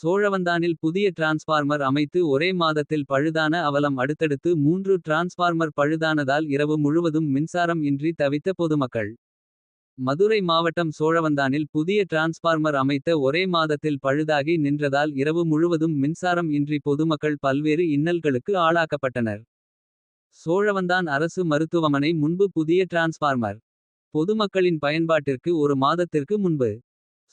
சோழவந்தானில் புதிய டிரான்ஸ்பார்மர் அமைத்து ஒரே மாதத்தில் பழுதான அவலம் அடுத்தடுத்து மூன்று டிரான்ஸ்பார்மர் பழுதானதால் இரவு முழுவதும் மின்சாரம் இன்றி தவித்த பொதுமக்கள். மதுரை மாவட்டம் சோழவந்தானில் புதிய டிரான்ஸ்பார்மர் அமைத்த ஒரே மாதத்தில் பழுதாகி நின்றதால் இரவு முழுவதும் மின்சாரம் இன்றி பொதுமக்கள் பல்வேறு இன்னல்களுக்கு ஆளாக்கப்பட்டனர். சோழவந்தான் அரசு மருத்துவமனை முன்பு புதிய டிரான்ஸ்பார்மர். பொதுமக்களின் பயன்பாட்டிற்கு ஒரு மாதத்திற்கு முன்பு.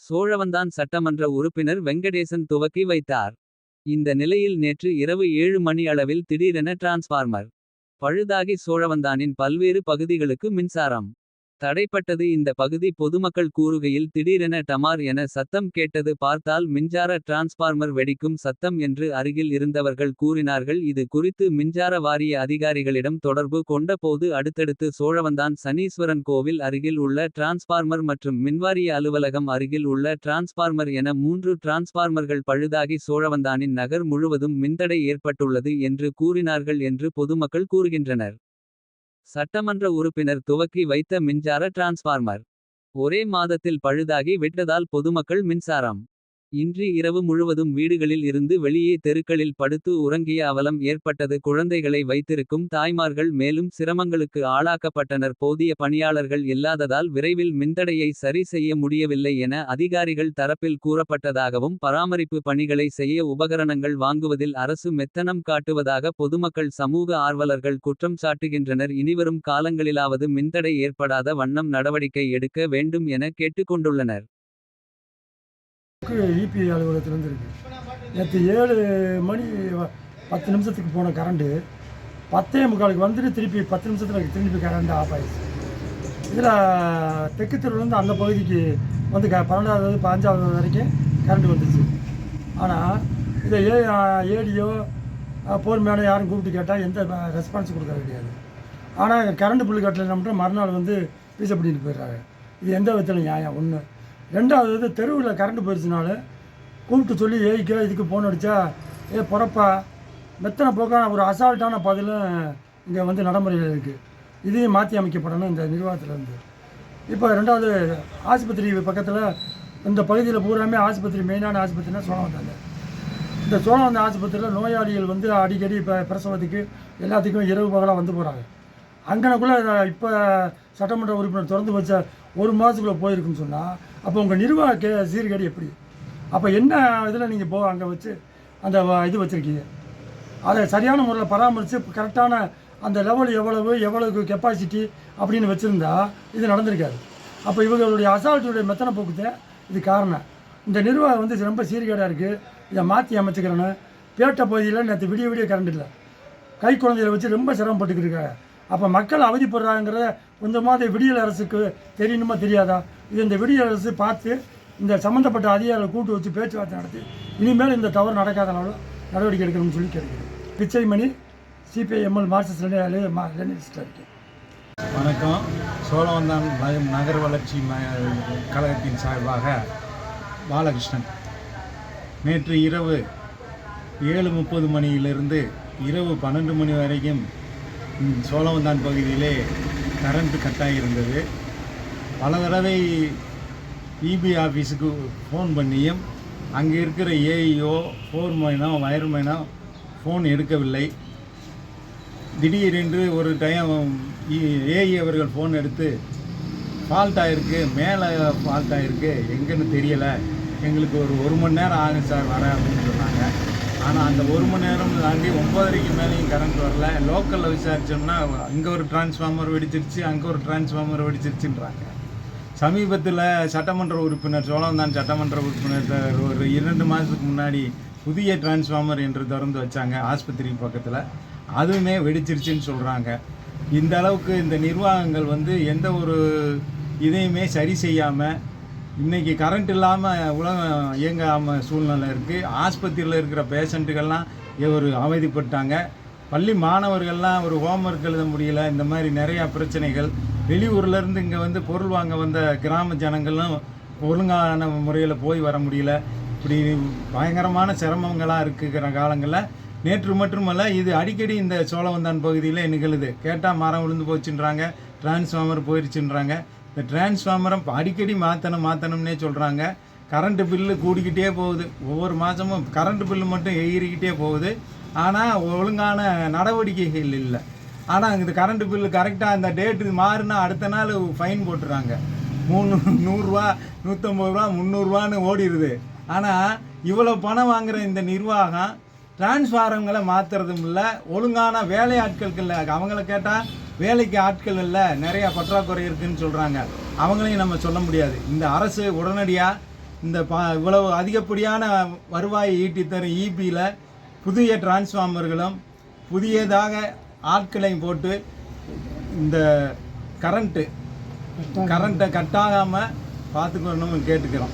சோழவந்தான் சட்டமன்ற உறுப்பினர் வெங்கடேசன் துவக்கி வைத்தார். இந்த நிலையில் நேற்று இரவு ஏழு மணி அளவில் திடீரென டிரான்ஸ்பார்மர். பழுதாகி சோழவந்தானின் பல்வேறு பகுதிகளுக்கு மின்சாரம். தடைப்பட்டது இந்த பகுதி பொதுமக்கள் கூறுகையில் திடீரென டமார் என சத்தம் கேட்டது பார்த்தால் மின்சார டிரான்ஸ்பார்மர் வெடிக்கும் சத்தம் என்று அருகில் இருந்தவர்கள் கூறினார்கள் இது குறித்து மின்சார வாரிய அதிகாரிகளிடம் தொடர்பு கொண்ட போது அடுத்தடுத்து சோழவந்தான் சனீஸ்வரன் கோவில் அருகில் உள்ள டிரான்ஸ்பார்மர் மற்றும் மின்வாரிய அலுவலகம் அருகில் உள்ள டிரான்ஸ்பார்மர் என மூன்று டிரான்ஸ்பார்மர்கள் பழுதாகி சோழவந்தானின் நகர் முழுவதும் மின்தடை ஏற்பட்டுள்ளது என்று கூறினார்கள் என்று பொதுமக்கள் கூறுகின்றனர். சட்டமன்ற உறுப்பினர் துவக்கி வைத்த மின்சார டிரான்ஸ்பார்மர். ஒரே மாதத்தில் பழுதாகி விட்டதால் பொதுமக்கள் மின்சாரம். இன்று இரவு முழுவதும் வீடுகளில் இருந்து வெளியே தெருக்களில் படுத்து உறங்கிய அவலம் ஏற்பட்டது. குழந்தைகளை வைத்திருக்கும் தாய்மார்கள் மேலும் சிரமங்களுக்கு ஆளாக்கப்பட்டனர். போதிய பணியாளர்கள் இல்லாததால் விரைவில் மின்தடையை சரி செய்ய முடியவில்லை என அதிகாரிகள் தரப்பில் கூறப்பட்டதாகவும். பராமரிப்பு பணிகளை செய்ய உபகரணங்கள் வாங்குவதில் அரசு மெத்தனம் காட்டுவதாக பொதுமக்கள் சமூக ஆர்வலர்கள் குற்றம் சாட்டுகின்றனர். இனிவரும் காலங்களிலாவது மின்தடை ஏற்படாத வண்ணம் நடவடிக்கை எடுக்க வேண்டும் என கேட்டுக்கொண்டுள்ளனர். இபி அலுவலகத்துலேருந்து இருக்குது நேற்று ஏழு மணி பத்து நிமிஷத்துக்கு போன கரண்ட்டு பத்தே முக்காலுக்கு வந்துட்டு திருப்பி பத்து நிமிஷத்தில் திருப்பி கரண்ட் ஆஃப் ஆகிடுச்சு இதில் தெற்கு தெருவுலேருந்து அந்த பகுதிக்கு வந்து க பன்னெண்டாவது பதினஞ்சாவது வரைக்கும் கரண்ட் வந்துச்சு. ஆனால் இதை ஏ ஏடியோ போர் மேலே யாரும் கூப்பிட்டு கேட்டால் எந்த ரெஸ்பான்ஸ் கொடுக்க கிடையாது. ஆனால் கரண்ட் பில்லு கட்டலை மட்டும் மறுநாள் வந்து பீச பண்ணிட்டு போயிடுறாங்க. இது எந்த விதத்தில் நியாயம்? ஒன்று ரெண்டாவது இது தெருவில் கரண்ட் போயிடுச்சுனால கூப்பிட்டு சொல்லி ஏய்க்கோ இதுக்கு ஃபோன் அடித்தா ஏ பிறப்பா மெத்தனை போக்கான ஒரு அசால்ட்டான பதிலும் இங்கே வந்து நடைமுறையில் இருக்குது இதையும் மாற்றி அமைக்கப்படணும் இந்த நிர்வாகத்திலேருந்து இப்போ ரெண்டாவது ஆஸ்பத்திரி பக்கத்தில் இந்த பகுதியில் பூராமே ஆஸ்பத்திரி மெயினான ஆஸ்பத்திரினா சோழவந்தாங்க இந்த சோழவந்த ஆஸ்பத்திரியில் நோயாளிகள் வந்து அடிக்கடி இப்போ பிரசவத்துக்கு எல்லாத்துக்கும் இரவு பகலாக வந்து போகிறாங்க அங்கனக்குள்ளே இப்போ சட்டமன்ற உறுப்பினர் திறந்து வச்ச ஒரு மாதத்துக்குள்ளே போயிருக்குன்னு சொன்னால் அப்போ உங்கள் நிர்வாக கே சீர்கேடு எப்படி? அப்போ என்ன இதில் நீங்கள் போ அங்கே வச்சு அந்த இது வச்சுருக்கீங்க? அதை சரியான முறையில் பராமரித்து கரெக்டான அந்த லெவல் எவ்வளவு எவ்வளவு கெப்பாசிட்டி அப்படின்னு வச்சுருந்தா இது நடந்திருக்காது. அப்போ இவங்களுடைய அசால்ட்டுடைய மெத்தனை போக்குத்தே இது காரணம். இந்த நிர்வாகம் வந்து ரொம்ப சீர்கேடாக இருக்குது இதை மாற்றி அமைச்சுக்கிறேன்னு. பேட்டை பகுதியில் நேற்று விடிய விடிய கரண்ட் இல்லை. கை குழந்தையில வச்சு ரொம்ப சிரமப்பட்டுக்கிட்டு இருக்காங்க. அப்போ மக்கள் அவதிப்படுறாங்கிறத கொஞ்சமாவது விடியல் அரசுக்கு தெரியணுமா தெரியாதா? இது இந்த விடியல் அரசு பார்த்து இந்த சம்மந்தப்பட்ட அதிகாரிகளை கூட்டு வச்சு பேச்சுவார்த்தை நடத்தி இனிமேல் இந்த தவறு நடக்காத நடவடிக்கை எடுக்கணும்னு சொல்லி கேட்கிறேன் பிச்சைமணி சிபிஐஎம்எல் மார்க்சிஸ்ட் மா இருக்கேன். வணக்கம். சோழவந்தான் நகர் வளர்ச்சி ம கழகத்தின் சார்பாக பாலகிருஷ்ணன். நேற்று இரவு ஏழு முப்பது மணியிலிருந்து இரவு பன்னெண்டு மணி வரைக்கும் சோழவந்தான் பகுதியிலே கரண்ட்டு கட்டாகி இருந்தது. பல தடவை இபி ஆஃபீஸுக்கு ஃபோன் பண்ணியும் அங்கே இருக்கிற ஏஇஓ ஃபோர் மைனோ வயர்மேனோ ஃபோன் எடுக்கவில்லை. திடீரென்று ஒரு டைம் ஏஇ அவர்கள் ஃபோன் எடுத்து ஃபால்ட் ஆகிருக்கு மேலே ஃபால்ட் ஆகிருக்கு எங்கன்னு தெரியலை எங்களுக்கு ஒரு ஒரு மணி நேரம் ஆகும் சார் வர அப்படின்னு சொன்னாங்க. ஆனால் அந்த ஒரு மணி நேரம் தாண்டி ஒம்பதரைக்கு மேலேயும் கரண்ட் வரல. லோக்கலில் விசாரிச்சோம்னா இங்கே ஒரு டிரான்ஸ்ஃபார்மர் வெடிச்சிருச்சு அங்கே ஒரு டிரான்ஸ்ஃபார்மர் வெடிச்சிருச்சுன்றாங்க. சமீபத்தில் சட்டமன்ற உறுப்பினர் சோழம்தான் சட்டமன்ற உறுப்பினர் ஒரு இரண்டு மாதத்துக்கு முன்னாடி புதிய டிரான்ஸ்ஃபார்மர் என்று திறந்து வச்சாங்க ஆஸ்பத்திரி பக்கத்தில். அதுவுமே வெடிச்சிருச்சுன்னு சொல்கிறாங்க இந்த அளவுக்கு இந்த நிர்வாகங்கள் வந்து எந்த ஒரு இதையுமே சரி செய்யாமல் இன்றைக்கி கரண்ட் இல்லாமல் உலகம் இயங்காமல் சூழ்நிலை இருக்குது ஆஸ்பத்திரியில் இருக்கிற பேஷண்ட்டுகள்லாம் ஒரு அவதிப்பட்டாங்க பள்ளி மாணவர்கள்லாம் ஒரு ஹோம்ஒர்க் எழுத முடியல. இந்த மாதிரி நிறையா பிரச்சனைகள். வெளியூர்லேருந்து இங்கே வந்து பொருள் வாங்க வந்த கிராம ஜனங்களும் ஒழுங்கான முறையில் போய் வர முடியல. இப்படி பயங்கரமான சிரமங்களாக இருக்கிற காலங்களில் நேற்று மட்டுமல்ல இது அடிக்கடி இந்த சோழவந்தான் பகுதியில் நிகழுது. கேட்டால் மரம் விழுந்து போச்சுன்றாங்க டிரான்ஸ்ஃபார்மர் போயிடுச்சுன்றாங்க இந்த டிரான்ஸ்ஃபார்மரை அடிக்கடி மாற்றணும் மாற்றணும்னே சொல்கிறாங்க கரண்ட்டு பில்லு கூடிக்கிட்டே போகுது. ஒவ்வொரு மாதமும் கரண்ட்டு பில்லு மட்டும் ஏறிக்கிட்டே போகுது. ஆனால் ஒழுங்கான நடவடிக்கைகள் இல்லை. ஆனால் இந்த கரண்ட்டு பில்லு கரெக்டாக அந்த டேட்டு மாறினா அடுத்த நாள் ஃபைன் போட்டுறாங்க. மூணு நூறுரூவா நூற்றம்பது ரூபா முந்நூறுரூவான்னு ஓடிடுது ஆனால் இவ்வளோ பணம் வாங்குகிற இந்த நிர்வாகம் டிரான்ஸ்ஃபாரங்களை மாற்றுறதும் இல்லை ஒழுங்கான வேலை ஆட்களுக்கு இல்லை. அவங்கள கேட்டால் வேலைக்கு ஆட்கள் இல்லை நிறையா பற்றாக்குறை இருக்குதுன்னு சொல்கிறாங்க அவங்களையும் நம்ம சொல்ல முடியாது. இந்த அரசு உடனடியாக இந்த ப இவ்வளவு அதிகப்படியான வருவாயை ஈட்டி தரும் இபியில் புதிய டிரான்ஸ்ஃபார்மர்களும் புதியதாக ஆட்களையும் போட்டு இந்த கரண்ட்டு கரண்ட்டை கட்டாகாமல் பார்த்துக்கணும்னு கேட்டுக்கிறோம்.